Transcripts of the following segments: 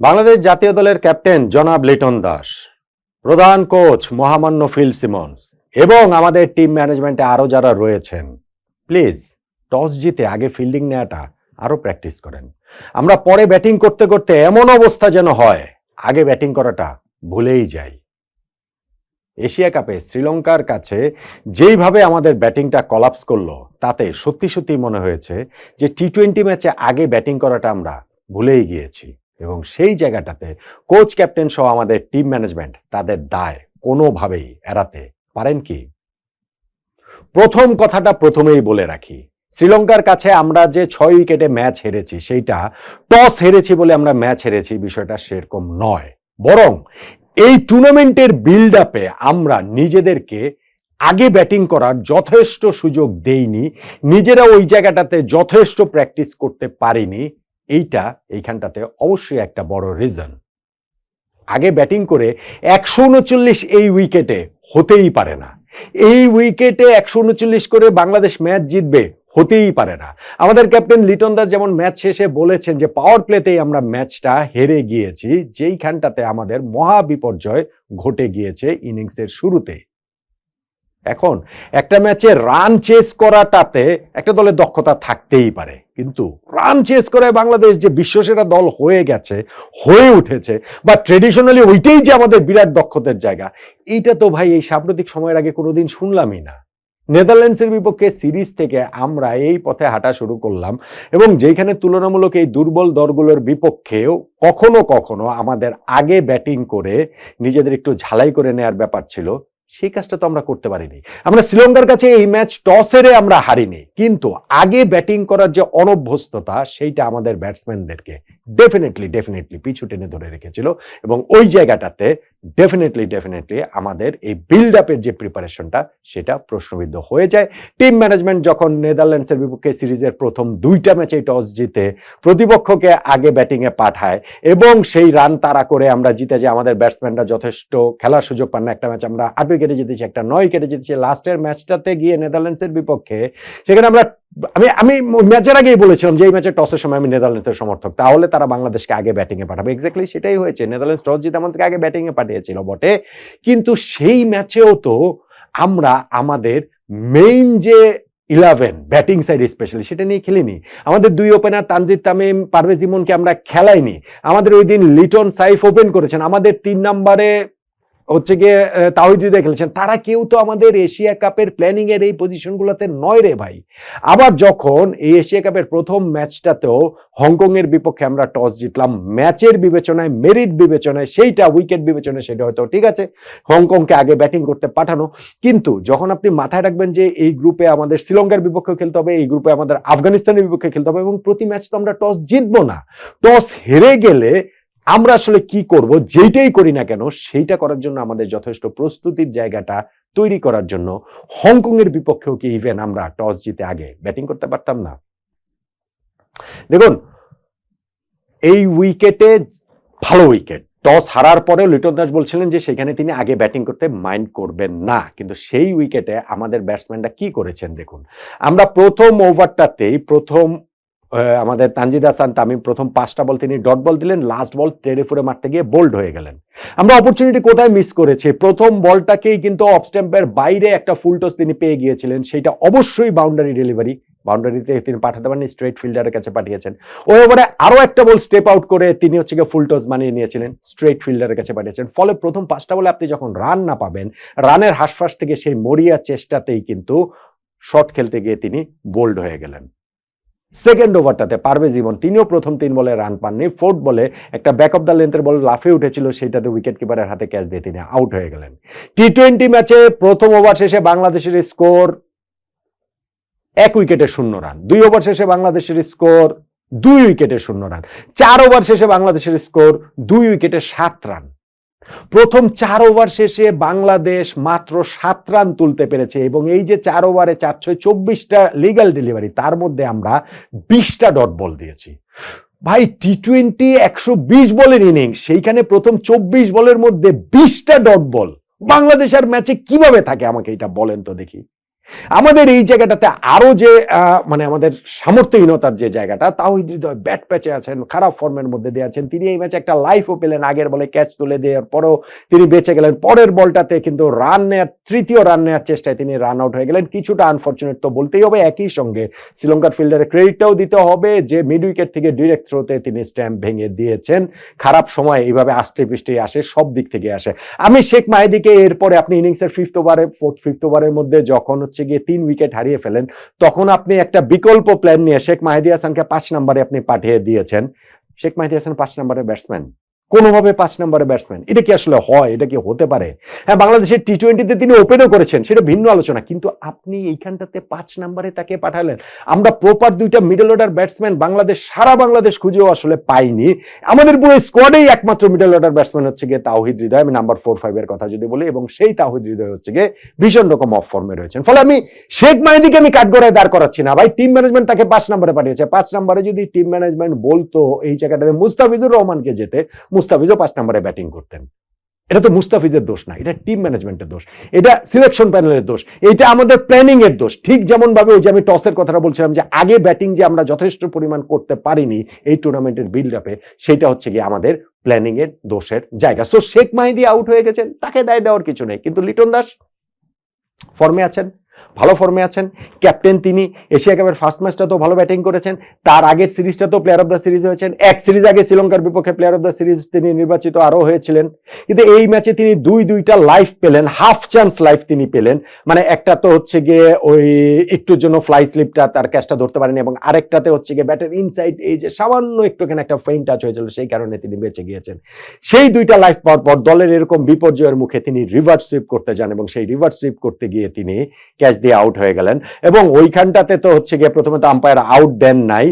বাংলাদেশ জাতীয় দলের ক্যাপ্টেন জনাব লিটন দাস, প্রধান কোচ মহামান্য ফিল সিমন্স এবং আমাদের টিম ম্যানেজমেন্টে আরও যারা রয়েছেন, প্লিজ টস জিতে আগে ফিল্ডিং নেওয়াটা আরও প্র্যাকটিস করেন। আমরা পরে ব্যাটিং করতে করতে এমন অবস্থা যেন হয়, আগে ব্যাটিং করাটা ভুলেই যাই। এশিয়া কাপে শ্রীলঙ্কার কাছে যেইভাবে আমাদের ব্যাটিংটা কলাপস করল, তাতে সত্যি সত্যি মনে হয়েছে যে টি টোয়েন্টি ম্যাচে আগে ব্যাটিং করাটা আমরা ভুলেই গিয়েছি। এবং সেই জায়গাটাতে কোচ ক্যাপ্টেন সহ আমাদের টিম ম্যানেজমেন্ট তাদের দায় কোনোভাবেই এড়াতে পারেন কি? প্রথম কথাটা প্রথমেই বলে রাখি। শ্রীলঙ্কার কাছে আমরা যে ছয় উইকেটে ম্যাচ হেরেছি সেইটা টস হেরেছি বলে আমরা ম্যাচ হেরেছি, বিষয়টা সেরকম নয়। বরং এই টুর্নামেন্টের বিল্ড আপে আমরা নিজেদেরকে আগে ব্যাটিং করার যথেষ্ট সুযোগ দেইনি, নিজেরা ওই জায়গাটাতে যথেষ্ট প্র্যাকটিস করতে পারিনি এইটা এইখানটাতে অবশ্যই একটা বড় রিজন আগে ব্যাটিং করে একশো উনচল্লিশ এই উইকেটে হতেই পারে না। এই উইকেটে একশো উনচল্লিশ করে বাংলাদেশ ম্যাচ জিতবে, হতেই পারে না। আমাদের ক্যাপ্টেন লিটন দাস যেমন ম্যাচ শেষে বলেছেন যে পাওয়ার প্লেতেই আমরা ম্যাচটা হেরে গিয়েছি, যেইখানটাতে আমাদের মহা বিপর্যয় ঘটে গিয়েছে ইনিংসের শুরুতে। এখন একটা ম্যাচে রান চেস করাটাতে একটা দলের দক্ষতা থাকতেই পারে। কিন্তু রান চেস করে বাংলাদেশ যে বিশ্বসেরা দল হয়ে গেছে, হয়ে উঠেছে, বা ট্রেডিশনালি ওইটাই যে আমাদের বিরাট দক্ষতার জায়গা, এইটা তো ভাই এই সাম্প্রতিক সময়ের আগে কোনোদিন শুনলামই না। নেদারল্যান্ডসের বিপক্ষে সিরিজ থেকে আমরা এই পথে হাঁটা শুরু করলাম, এবং যেখানে তুলনামূলক এই দুর্বল দলগুলোর বিপক্ষেও কখনো কখনো আমাদের আগে ব্যাটিং করে নিজেদের একটু ঝালাই করে নেয়ার ব্যাপার ছিল। সেই কাজটা তো আমরা করতে পারিনি। আমরা শ্রীলঙ্কার কাছে এই ম্যাচ টস হেরে আমরা হারিনি। কিন্তু আগে ব্যাটিং করার যে অনভ্যস্ততা, সেইটা আমাদের ব্যাটসম্যানদেরকে ডেফিনেটলি ডেফিনেটলি পিছু টেনে ধরে রেখেছিল এবং ওই জায়গাটাতে ডেফিনেটলি ডেফিনেটলি আমাদের এই বিল্ড আপের যে প্রিপারেশনটা সেটা প্রশ্নবিদ্ধ হয়ে যায়। টিম ম্যানেজমেন্ট যখন নেদারল্যান্ডসের বিপক্ষে সিরিজের প্রথম দুইটা ম্যাচে টস জিতে প্রতিপক্ষকে আগে ব্যাটিংয়ে পাঠায় এবং সেই রান তাড়া করে আমরা জিতে যে আমাদের ব্যাটসম্যানরা যথেষ্ট খেলার সুযোগ পান না। একটা ম্যাচ আমরা আট উইকেটে জিতেছি, একটা নয় উইকেটে জিতেছি। লাস্টের ম্যাচটাতে গিয়ে নেদারল্যান্ডসের বিপক্ষে সেখানে আমরা আমি আমি ম্যাচের আগেই বলেছিলাম যে এই ম্যাচে টসের সময় আমি নেদারল্যান্ডসের সমর্থক। তাহলে তারা বাংলাদেশকে আগে ব্যাটিংয়ে পাঠাবে। এক্স্যাক্টলি সেটাই হয়েছে। নেদারল্যান্ডস টস জিতে আমাদেরকে আগে ব্যাটিংয়ে পাঠিয়েছিল বটে। কিন্তু সেই ম্যাচেও তো আমরা আমাদের মেইন যে ইলেভেন ব্যাটিং সাইড স্পেশালি সেটা নিয়ে খেলিনি। আমাদের দুই ওপেনার তানজিদ তামিম, পারভেজ ইমনকে আমরা খেলাইনি। আমাদের ওই দিন লিটন সাইফ ওপেন করেছেন। আমাদের তিন নম্বরে হচ্ছে গিয়ে হৃদয় খেলেছেন। তারা কেউ তো আমাদের এশিয়া কাপের প্ল্যানিং এর এই পজিশনগুলোতে নয় রে ভাই। আবার যখন এই এশিয়া কাপের প্রথম ম্যাচটাতেও হংকং এর বিপক্ষে আমরা টস জিতলাম ম্যাচের বিবেচনায় মেরিট বিবেচনায়, সেইটা উইকেট বিবেচনায়, সেটা হয়তো ঠিক আছে, হংকংকে আগে ব্যাটিং করতে পাঠানো। কিন্তু যখন আপনি মাথায় রাখবেন যে এই গ্রুপে আমাদের শ্রীলঙ্কার বিপক্ষে খেলতে হবে, এই গ্রুপে আমাদের আফগানিস্তানের বিপক্ষে খেলতে হবে এবং প্রতি ম্যাচ তো আমরা টস জিতবো না। টস হেরে গেলে আমরা আসলে কি করব, যেইটাই করি না কেন, সেইটা করার জন্য আমাদের যথেষ্ট প্রস্তুতির জায়গাটা তৈরি করার জন্য হংকং এর বিপক্ষেও কি ইভেন আমরা টস জিতে আগে ব্যাটিং করতে পারতাম না? দেখুন, এই উইকেটে ভালো উইকেট টস হারার পরেও লিটন দাস বলছিলেন যে সেখানে তিনি আগে ব্যাটিং করতে মাইন্ড করবেন না। কিন্তু সেই উইকেটে আমাদের ব্যাটসম্যানরা কি করেছেন দেখুন, আমরা প্রথম ওভারটাতেই প্রথম আমাদের তানজিদ হাসান, তামিম প্রথম পাঁচটা বল তিনি ডট বল দিলেন লাস্ট বল টেরে ফুরে মারতে গিয়ে বোল্ড হয়ে গেলেন। আমরা অপরচুনিটি কোথায় মিস করেছি? প্রথম বলটাকেই কিন্তু অফ স্ট্যাম্পের বাইরে একটা ফুল টস তিনি পেয়ে গিয়েছিলেন সেটা অবশ্যই বাউন্ডারি ডেলিভারি বাউন্ডারিতে তিনি পাঠাতে পারেন স্ট্রেট ফিল্ডারের কাছে পাঠিয়েছেন। ওই ওভারে আরও একটা বল স্টেপ আউট করে তিনি হচ্ছে গিয়ে ফুল টস বানিয়ে নিয়েছিলেন স্ট্রেট ফিল্ডারের কাছে পাঠিয়েছেন। ফলে প্রথম পাঁচটা বলে আপনি যখন রান না পাবেন রানের হাসফাস থেকে সেই মরিয়া চেষ্টাতেই কিন্তু শট খেলতে গিয়ে তিনি বোল্ড হয়ে গেলেন। সেকেন্ড ওভারটাতে পারভেজ ইমন তিনিও প্রথম তিন বলে রান পাননি। ফোর্থ বলে একটা ব্যাক অফ দ্য লেন্থের বল লাফে উঠেছিল সেটাতে উইকেট কিপারের হাতে ক্যাচ দিয়ে তিনি আউট হয়ে গেলেন। টি টোয়েন্টি ম্যাচে প্রথম ওভার শেষে বাংলাদেশের স্কোর এক উইকেটে শূন্য রান। দুই ওভার শেষে বাংলাদেশের স্কোর দুই উইকেটে শূন্য রান। চার ওভার শেষে বাংলাদেশের স্কোর দুই উইকেটে সাত রান। প্রথম চার ওভার শেষে বাংলাদেশ মাত্র সাত রান তুলতে পেরেছে এবং এই যে চার ওভারে চার ছয় চব্বিশটা লিগাল ডেলিভারি তার মধ্যে আমরা বিশটা ডট বল দিয়েছি। ভাই টি টোয়েন্টি একশো বিশ বলের ইনিংস সেইখানে প্রথম চব্বিশ বলের মধ্যে বিশটা ডট বল বাংলাদেশ আর ম্যাচে কীভাবে থাকে? আমাকে এটা বলেন তো দেখি। আমাদের এই জায়গাটাতে আরও যে মানে আমাদের সামর্থ্যহীনতার যে জায়গাটা তাওহিদ হৃদয় ব্যাট প্যাচে আছেন, খারাপ ফর্মের মধ্যে দিয়ে আছেন। তিনি এই ম্যাচে একটা লাইফও পেলেন আগের বলে ক্যাচ তুলে দেওয়ার পরেও তিনি বেঁচে গেলেন। পরের বলটাতে কিন্তু রান নেওয়ার তৃতীয় রান নেওয়ার চেষ্টায় তিনি রান আউট হয়ে গেলেন। কিছুটা আনফর্চুনেট তো বলতেই হবে, একই সঙ্গে শ্রীলঙ্কার ফিল্ডারের ক্রেডিটটাও দিতে হবে, যে মিড উইকেট থেকে ডিরেক্ট থ্রোতে তিনি স্ট্যাম্প ভেঙে দিয়েছেন। খারাপ সময় এইভাবে আষ্টে পৃষ্ঠে আসে, সব দিক থেকে আসে। আমি শেখ মাহিদিকে এরপরে আপনি ইনিংসের ফিফথ ওভারে ফোর্থ ফিফথ ওভারের মধ্যে যখন হচ্ছে গিয়ে তিন উইকেট হারিয়ে ফেলেন। তখন আপনি একটা বিকল্প প্ল্যান নিয়ে শেখ মাহিদি হাসানকে পাঁচ নম্বরে আপনি পাঠিয়ে দিয়েছেন। শেখ মাহিদি হাসান পাঁচ নম্বরের ব্যাটসম্যান কোনোভাবে পাঁচ নম্বরের ব্যাটসম্যান এটা কি আসলে হয়? এটা কি হতে পারে? হ্যাঁ বাংলাদেশের টি টোয়েন্টিতে তিনি ওপেনও করেছেন, সেটা ভিন্ন আলোচনা। কিন্তু আপনি এইখানটাতে পাঁচ নম্বরে তাকে পাঠালেন। আমরা প্রপার দুইটা মিডল অর্ডার ব্যাটসম্যান বাংলাদেশ, সারা বাংলাদেশ খুঁজেও আসলে পাইনি। আমাদের পুরো স্কোয়াডেই একমাত্র মিডল অর্ডার ব্যাটসম্যান হচ্ছে গিয়ে তাওহিদ হৃদয়, আমি নাম্বার ফোর ফাইভ এর কথা যদি বলি, এবং সেই তাওহিদ হৃদয় হচ্ছে গিয়ে ভীষণ রকম অফ ফর্মে রয়েছেন। ফলে আমি শেখ মাহিদিকে আমি কাঠগড়ায় দাঁড় করাচ্ছি না। ভাই টিম ম্যানেজমেন্ট তাকে পাঁচ নম্বরে পাঠিয়েছে। পাঁচ নম্বরে যদি টিম ম্যানেজমেন্ট বলতো, এই জায়গাটাতে মুস্তাফিজুর রহমানকে যেতে মুস্তাফিজও পাঁচ নম্বরে ব্যাটিং করতেন। এটা তো মুস্তাফিজের দোষ না, এটা টিম ম্যানেজমেন্টের দোষ। এটা সিলেকশন প্যানেলের দোষ এটা আমাদের প্ল্যানিং এর দোষ। ঠিক যেমন ভাবে ওই যে আমি টসের কথাটা বলছিলাম যে, আগে ব্যাটিং যে আমরা যথেষ্ট পরিমাণ করতে পারিনি এই টুর্নামেন্টের বিল্ড আপে সেটা হচ্ছে গিয়ে আমাদের প্ল্যানিং এর দোষের জায়গা। সো শেখ মাহিদি আউট হয়ে গেছেন, তাকে দায় দেওয়ার কিছু নেই। কিন্তু লিটন দাস ফর্মে আছেন। ভালো ফর্মে আছেন ক্যাপ্টেন তিনি এশিয়া কাপের ফার্স্ট ম্যাচটা তো ভালো ব্যাটিং করেছেন, তার আগের সিরিজটা তো প্লেয়ার অফ দ্য সিরিজ হয়েছেন, এক সিরিজ আগে শ্রীলঙ্কার বিপক্ষে প্লেয়ার অফ দ্য সিরিজ তিনি নির্বাচিত আরও হয়েছিলেন, কিন্তু এই ম্যাচে তিনি দুই দুইটা লাইফ পেলেন হাফ চান্স লাইফ তিনি পেলেন মানে একটা তো হচ্ছে গিয়ে ওই একটুর জন্য ফ্লাই স্লিপটা তার ক্যাচটা ধরতে পারেনি এবং আরেকটাতে হচ্ছে গিয়ে ব্যাটের ইনসাইড এই যে সামান্য একটুখানি একটা ফেইন টাচ হয়েছিল, সেই কারণে তিনি বেঁচে গিয়েছেন। সেই দুইটা লাইফ পাওয়ার পর দলের এরকম বিপর্যয়ের মুখে তিনি রিভার্স সুইপ করতে যান এবং সেই রিভার্স সুইপ করতে গিয়ে তিনি ক্যাচ দিয়ে আউট হয়ে গেলেন। এবং ওইখানটাতে তো হচ্ছে গিয়ে প্রথমে তো আম্পায়ার আউট দেন নাই।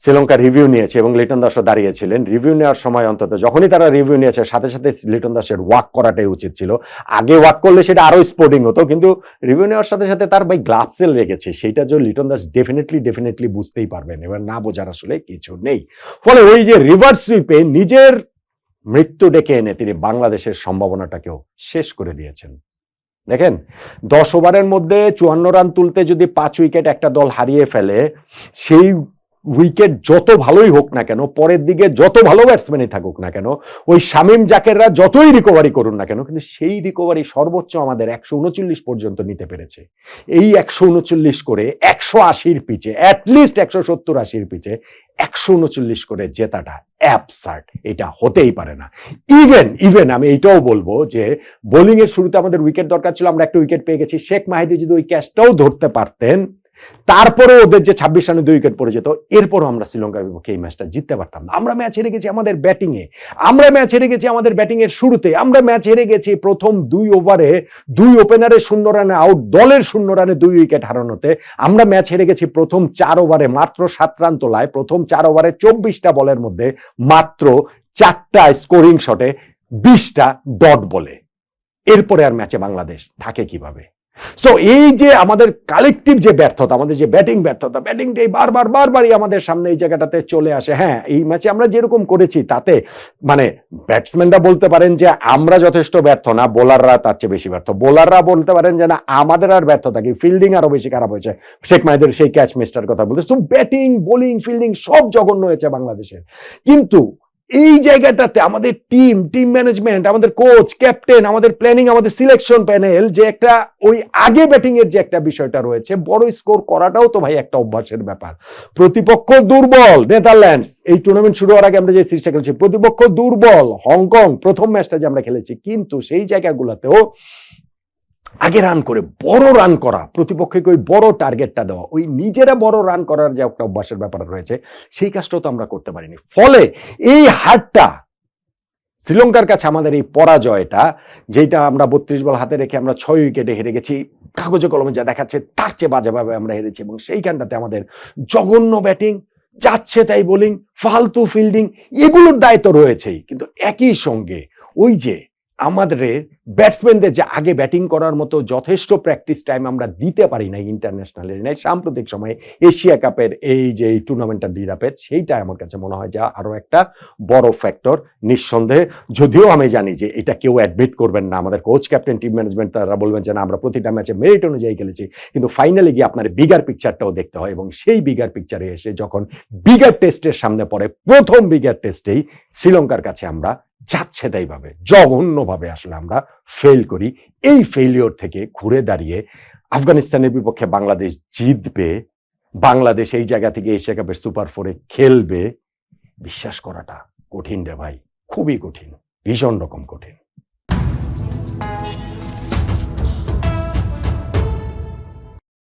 শ্রীলঙ্কা রিভিউ নিয়েছে এবং লিটন দাসও দাঁড়িয়েছিলেন। রিভিউ নেওয়ার সময় অন্তত যখনই তারা রিভিউ নিয়েছে, সাথে সাথে লিটন দাসের ওয়াক করাটাই উচিত ছিল। আগে ওয়াক করলে সেটা আরও স্পোর্টিং হতো, কিন্তু রিভিউ নেওয়ার সাথে সাথে তার ভাই গ্লাভসেল রেখেছে সেটা যে লিটন দাস ডেফিনেটলি ডেফিনেটলি বুঝতেই পারবেন। এবার না বোঝার আসলে কিছু নেই। ফলে ওই যে রিভার্স সুইপে নিজের মৃত্যু ডেকে এনে তিনি বাংলাদেশের সম্ভাবনাটাকেও শেষ করে দিয়েছেন। দেখেন, দশ ওভারের মধ্যে চুয়ান্ন রান তুলতে যদি পাঁচ উইকেট একটা দল হারিয়ে ফেলে, সেই উইকেট যত ভালোই হোক না কেন, পরের দিকে যত ভালো ব্যাটসম্যানই থাকুক না কেন, ওই শামীম জাকেররা যতই রিকভারি করুন না কেন, কিন্তু সেই রিকভারি সর্বোচ্চ আমাদের একশো উনচল্লিশ পর্যন্ত নিতে পেরেছে। এই একশো উনচল্লিশ করে একশো আশির পিচে অ্যাটলিস্ট একশো সত্তর আশির পিচে একশো উনচল্লিশ করে জেতাটা অ্যাপসার্ট এটা হতেই পারে না। ইভেন ইভেন আমি এইটাও বলব যে বোলিং এর শুরুতে আমাদের উইকেট দরকার ছিল, আমরা একটা উইকেট পেয়ে গেছি। শেখ মাহিদি যদি ওই ক্যাচটাও ধরতে পারতেন তারপরে ওদের যে ছাব্বিশ রানে দুই উইকেট পড়ে যেত এরপরও আমরা শ্রীলঙ্কার বিপক্ষে এই ম্যাচটা জিততে পারতাম আমরা ম্যাচ হেরে গেছি আমাদের ব্যাটিং এ আমরা ম্যাচ হেরে গেছি আমাদের ব্যাটিং এর শুরুতে। আমরা ম্যাচ হেরে গেছি প্রথম দুই ওভারে দুই ওপেনারে শূন্য রানে আউট, দলের শূন্য রানে দুই উইকেট হারানোতে। আমরা ম্যাচ হেরে গেছি প্রথম চার ওভারে মাত্র সাত রান তোলায়। প্রথম চার ওভারে চব্বিশটা বলের মধ্যে মাত্র চারটা স্কোরিং শটে বিশটা ডট বলে। এরপরে আর ম্যাচে বাংলাদেশ থাকে কীভাবে? সো এই যে আমাদের কালেকটিভ যে ব্যর্থতা, আমাদের যে ব্যাটিং ব্যর্থতা ব্যাটিংটাই বারবার, বারবারই আমাদের সামনে এই জায়গাটাতে চলে আসে। হ্যাঁ এই ম্যাচে আমরা যেরকম করেছি, তাতে মানে ব্যাটসম্যানরা বলতে পারেন যে আমরা যথেষ্ট ব্যর্থ না বোলাররা তার চেয়ে বেশি ব্যর্থ। বোলাররা বলতে পারেন যে না, আমাদের আর ব্যর্থতা কি? ফিল্ডিং আরও বেশি খারাপ হয়েছে। শেখ মাহিদের সেই ক্যাচ মিস্টার কথা বলতে। সো ব্যাটিং বোলিং ফিল্ডিং সব জঘন্য হয়েছে বাংলাদেশের কিন্তু এই জায়গাটাতে আমাদের টিম টিম ম্যানেজমেন্ট আমাদের কোচ ক্যাপ্টেন আমাদের প্ল্যানিং আমাদের সিলেকশন প্যানেল যে একটা ওই আগে ব্যাটিং এর যে একটা বিষয়টা রয়েছে, বড় স্কোর করাটাও তো ভাই একটা অভ্যাসের ব্যাপার। প্রতিপক্ষ দুর্বল, নেদারল্যান্ডস, এই টুর্নামেন্ট শুরু হওয়ার আগে আমরা যে সিরিজটা খেলেছি, প্রতিপক্ষ দুর্বল, হংকং, প্রথম ম্যাচটা যে আমরা খেলেছি, কিন্তু সেই জায়গাগুলোতেও আগে রান করে, বড় রান করা, প্রতিপক্ষকে ওই বড় টার্গেটটা দেওয়া, ওই নিজেরা বড় রান করার যে একটা অভ্যাসের ব্যাপার রয়েছে, সেই কাজটাও তো আমরা করতে পারিনি। ফলে এই হারটা, শ্রীলঙ্কার কাছে আমাদের এই পরাজয়টা যেটা আমরা বত্রিশ বল হাতে রেখে আমরা ছয় উইকেটে হেরে গেছি, কাগজে কলমে যা দেখাচ্ছে, তার চেয়ে বাজেভাবে আমরা হেরেছি এবং সেইখানটাতে আমাদের জঘন্য ব্যাটিং যাচ্ছে তাই বোলিং ফালতু ফিল্ডিং এগুলোর দায়িত্ব রয়েছেই। কিন্তু একই সঙ্গে ওই যে আমাদের ব্যাটসম্যানদের যে আগে ব্যাটিং করার মতো যথেষ্ট প্র্যাকটিস টাইম আমরা দিতে পারি না ইন্টারন্যাশনালের নাই সাম্প্রতিক সময়ে এশিয়া কাপের এই যে টুর্নামেন্টটা ডিরাপের সেইটা আমার কাছে মনে হয় যা আরও একটা বড় ফ্যাক্টর নিঃসন্দেহে। যদিও আমি জানি যে এটা কেউ অ্যাডমিট করবেন না। আমাদের কোচ ক্যাপ্টেন টিম ম্যানেজমেন্ট তারা বলবেন যে না, আমরা প্রতিটা ম্যাচে মেরিট অনুযায়ী খেলেছি। কিন্তু ফাইনালে গিয়ে আপনার বিগার পিকচারটাও দেখতে হয় এবং সেই বিগার পিকচারে এসে যখন বিগার টেস্টের সামনে পড়ে, প্রথম বিগার টেস্টেই শ্রীলঙ্কার কাছে আমরা যাচ্ছে তাইভাবে জঘন্যভাবে আসলে আমরা ফেল করি। এই ফেলিওর থেকে ঘুরে দাঁড়িয়ে আফগানিস্তানের বিপক্ষে বাংলাদেশ জিতবে, বাংলাদেশ এই জায়গা থেকে এশিয়া কাপের সুপার ফোরে খেলবে, বিশ্বাস করাটা কঠিন রে ভাই। খুবই কঠিন, ভীষণ রকম কঠিন।